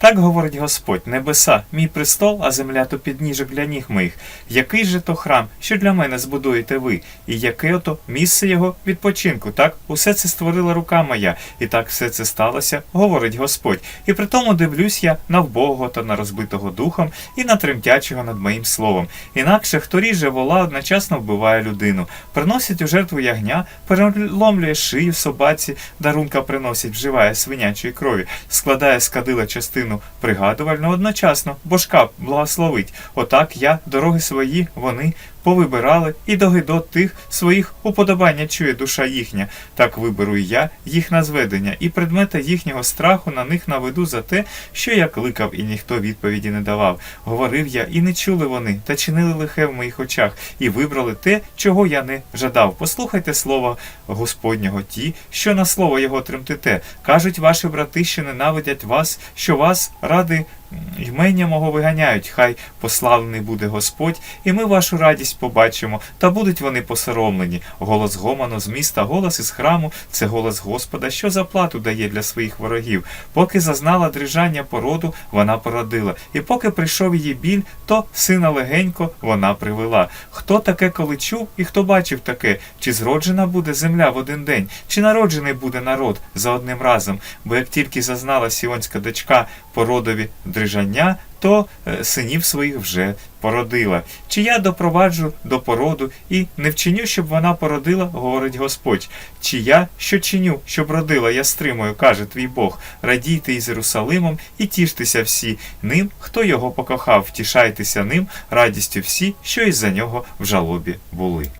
Так говорить Господь, небеса, мій престол, а земля то підніжок для ніг моїх. Який же то храм, що для мене збудуєте ви? І яке ото місце його відпочинку? Так, усе це створила рука моя, і так все це сталося, говорить Господь. І при тому дивлюсь я на вбогого та на розбитого духом, і на тремтячого над моїм словом. Інакше хто ріже вола, одночасно вбиває людину, приносить у жертву ягня, переломлює шию собаці, дарунка приносить, вживає свинячої крові, складає з кадила частину пригадувальну одночасно, божка благословить. Отак я, дороги свої, вони повибирали, і до гидот тих своїх уподобання чує душа їхня. Так виберу і я їх на зведення, і предмета їхнього страху на них наведу за те, що я кликав, і ніхто відповіді не давав. Говорив я, і не чули вони, та чинили лихе в моїх очах, і вибрали те, чого я не жадав. Послухайте слово Господнього, ті, що на слово його тремтите. Кажуть ваші брати, що ненавидять вас, що вас ради ймення мого виганяють. Хай пославлений буде Господь, і ми вашу радість побачимо, та будуть вони посоромлені. Голос гомону з міста, голос із храму це голос Господа, що заплату дає для своїх ворогів. Поки зазнала дрижання породу, вона породила, і поки прийшов її біль, то сина легенько вона привела. Хто таке коли чув і хто бачив таке? Чи зроджена буде земля в один день, чи народжений буде народ за одним разом? Бо як тільки зазнала сіонська дочка породові дрижання, то е, синів своїх вже породила. Чи я допроваджу до породу і не вчиню, щоб вона породила, говорить Господь. Чи я що чиню, щоб родила, я стримую, каже твій Бог. Радійте із Єрусалимом і тіштеся всі ним, хто його покохав, втішайтеся ним, радістю всі, що із за нього в жалобі були.